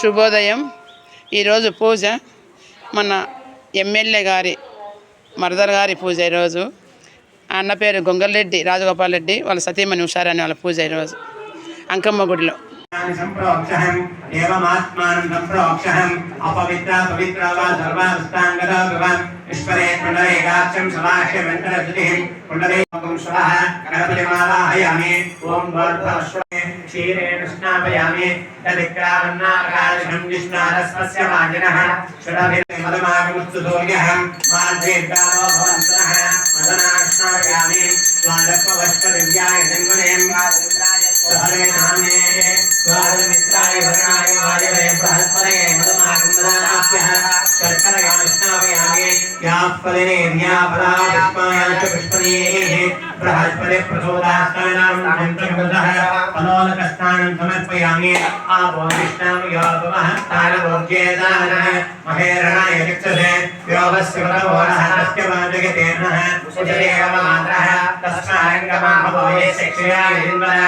శుభోదయం. ఈరోజు పూజ మన ఎమ్మెల్యే గారి మరదర్ గారి పూజ ఈరోజు. అన్న పేరు గొంగల్రెడ్డి రాజగోపాల్ రెడ్డి వాళ్ళ సతీమణి ఉషారాని వాళ్ళ పూజ ఈరోజు. అంకమ్మ గుడిలో. సంప్రోక్షహం ఏవమాత్మానం సంప్రోక్షహం అపవిత్ర పవిత్ర వా భగవాన్ ఈశ్వరే ఓం క్షీరేణ స్నాపయామి తదిక్రావన్నాకాశం విష్ణారస్వస్య వాజినః షడభిర్మదమాగముస్తు సూర్యః మాధ్యేర్గావో భవంతః మదనాశ్నాపయామి. స్వాదత్వవష్పదివ్యాయ జన్మనేం హరే बृहस्पति प्रचोदास्तानोलकस्थानं समर्पयामि आपोदिष्टां योगमहस्तानभोग्येदानः महेरणाय चक्षुषे योगस्य प्रभोरः तस्य वाचकतेर्नः उदरेवमात्रः तस्माङ्गमाभवे शिक्षया विन्दः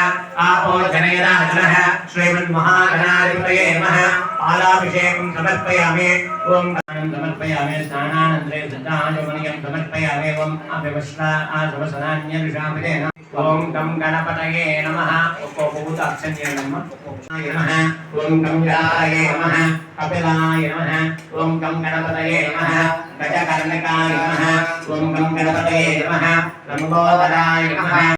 आपो जनेदानः श्रीमन्महागणाधिपतये नमः వరవోరః తస్య వాజగతేనః ఉజరేవ మాత్రः తస్మారంగమాభవే శక్ష్యాయ పాలాభిషేకం సమర్పయామి ఓం దానం సమర్పయామి స్నానానంతరే సిద్ధాంజమనియం సమర్పయామి ఓం అభివస్వ ఆశవసనాన్యనుషామిదే ఓం గం గణపతయే నమ. ఒక్కో పువ్వుతో అక్షం చేయండమ్మ ఓం గం గణాయ నమ. కపిలాయ నమ. ఓం గం గణపతయే నమ. గజకర్ణకాయ నమ. ఓం గం గణపతయే నమ. లంబోదరాయ నమ.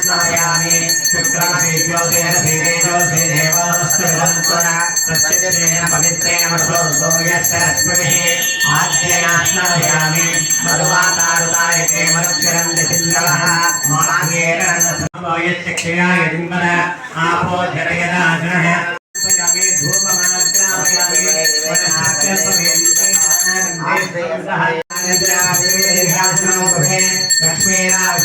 స్మయామి శుక్రమసి శ్రీదేజో శ్రీదేవోస్తర ప్రత్యేన పవిత్రేణ వసో సోయస్య రశ్మిః మధువాతారుతాయతే మనుక్షరం సింధవః మాగేన సమయస్య క్షయాయ దింబర ఆపో लक्ष्मीराज